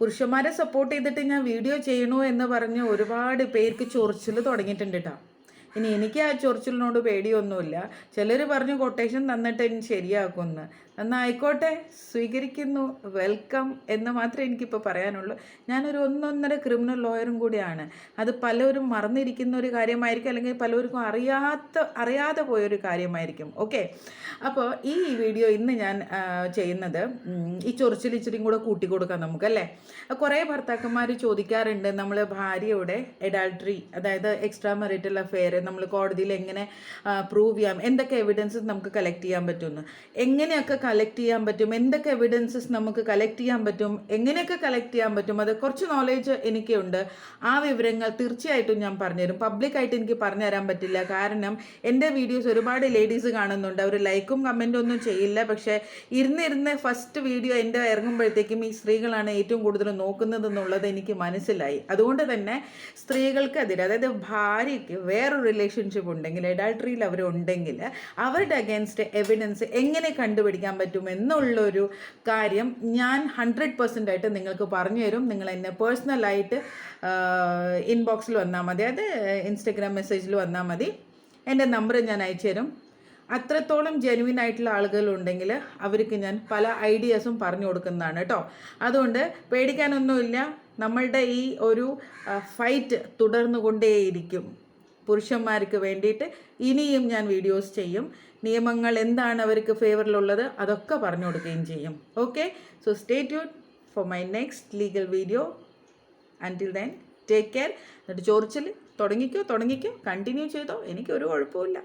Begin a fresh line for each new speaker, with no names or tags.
പുരുഷന്മാരെ സപ്പോർട്ട് ചെയ്തിട്ട് ഞാൻ വീഡിയോ ചെയ്യണോ എന്ന് പറഞ്ഞ് ഒരുപാട് പേർക്ക് ചൊറിച്ചിൽ തുടങ്ങിയിട്ടുണ്ട് കേട്ടോ ഇനി എനിക്ക് ആ ചൊറിച്ചിലിനോട് പേടിയൊന്നുമില്ല. ചിലർ പറഞ്ഞു കൊട്ടേഷൻ തന്നിട്ട് ഇനി ശരിയാക്കുമെന്ന്. എന്നായിക്കോട്ടെ സ്വീകരിക്കുന്നു വെൽക്കം എന്ന് മാത്രമേ എനിക്കിപ്പോൾ പറയാനുള്ളൂ. ഞാനൊരു ഒന്നൊന്നര ക്രിമിനൽ ലോയറും കൂടിയാണ്. അത് പലരും മറന്നിരിക്കുന്ന ഒരു കാര്യമായിരിക്കും അല്ലെങ്കിൽ പലർക്കും അറിയാത്ത അറിയാതെ പോയൊരു കാര്യമായിരിക്കും. ഓക്കെ അപ്പോൾ ഈ വീഡിയോ ഇന്ന് ഞാൻ ചെയ്യുന്നത് ഈ ചൊറിച്ചിൽ ഇച്ചിരിയും കൂടെ കൂട്ടിക്കൊടുക്കാം നമുക്കല്ലേ കുറേ ഭർത്താക്കന്മാർ ചോദിക്കാറുണ്ട് നമ്മൾ ഭാര്യയുടെ എഡാൾട്രി അതായത് എക്സ്ട്രാ മെറിറ്റൽ അഫെയർ നമ്മൾ കോടതിയിൽ എങ്ങനെ പ്രൂവ് ചെയ്യാം? എന്തൊക്കെ എവിഡൻസസ് നമുക്ക് കളക്ട് ചെയ്യാൻ പറ്റുമെന്ന് എങ്ങനെയൊക്കെ കളക്ട് ചെയ്യാൻ പറ്റും? എന്തൊക്കെ എവിഡൻസസ് നമുക്ക് കളക്ട് ചെയ്യാൻ പറ്റും? എങ്ങനെയൊക്കെ കളക്ട് ചെയ്യാൻ പറ്റും? അത് കുറച്ച് നോളേജ് എനിക്കുണ്ട്. ആ വിവരങ്ങൾ തീർച്ചയായിട്ടും ഞാൻ പറഞ്ഞുതരും. പബ്ലിക്കായിട്ട് എനിക്ക് പറഞ്ഞു തരാൻ പറ്റില്ല. കാരണം എന്റെ വീഡിയോസ് ഒരുപാട് ലേഡീസ് കാണുന്നുണ്ട്. അവർ ലൈക്കും കമന്റും ഒന്നും ചെയ്യില്ല. പക്ഷേ ഇരുന്നിരുന്ന് ഫസ്റ്റ് വീഡിയോ എന്റെ ഇറങ്ങുമ്പോഴത്തേക്കും ഈ സ്ത്രീകളാണ് ഏറ്റവും കൂടുതൽ നോക്കുന്നത് എന്നുള്ളത് എനിക്ക് മനസ്സിലായി. അതുകൊണ്ട് തന്നെ സ്ത്രീകൾക്കെതിരെ അതായത് ഭാര്യയ്ക്ക് വേറൊരു റിലേഷൻഷിപ്പ് ഉണ്ടെങ്കിൽ എഡാൾട്ടറിയിൽ അവരുണ്ടെങ്കിൽ അവരുടെ അഗേൻസ്റ്റ് എവിഡൻസ് എങ്ങനെ കണ്ടുപിടിക്കാൻ പറ്റും എന്നുള്ളൊരു കാര്യം ഞാൻ ഹൺഡ്രഡ് പെർസെന്റ് ആയിട്ട് നിങ്ങൾക്ക് പറഞ്ഞു തരും. നിങ്ങൾ എന്നെ പേഴ്സണലായിട്ട് ഇൻബോക്സിൽ വന്നാൽ മതി. അത് ഇൻസ്റ്റഗ്രാം മെസ്സേജിൽ വന്നാൽ മതി. എന്റെ നമ്പർ ഞാൻ അയച്ചു തരും. അത്രത്തോളം ജെനുവിൻ ആയിട്ടുള്ള ആളുകളുണ്ടെങ്കിൽ അവർക്ക് ഞാൻ പല ഐഡിയാസും പറഞ്ഞു കൊടുക്കുന്നതാണ് കേട്ടോ. അതുകൊണ്ട് പേടിക്കാനൊന്നുമില്ല. നമ്മളുടെ ഈ ഒരു ഫൈറ്റ് തുടർന്നു കൊണ്ടേയിരിക്കും പുരുഷന്മാർക്ക് വേണ്ടിയിട്ട് ഇനിയും ഞാൻ വീഡിയോസ് ചെയ്യും. നിയമങ്ങൾ എന്താണ് അവർക്ക് ഫേവറിലുള്ളത് അതൊക്കെ പറഞ്ഞു കൊടുക്കുകയും ചെയ്യും. Okay so stay tune for my next legal video until then take care എന്നിട്ട് ചോറിച്ചിൽ തുടങ്ങിക്കോ തുടങ്ങിക്കോ. കണ്ടിന്യൂ ചെയ്തോ. എനിക്കൊരു കുഴപ്പമില്ല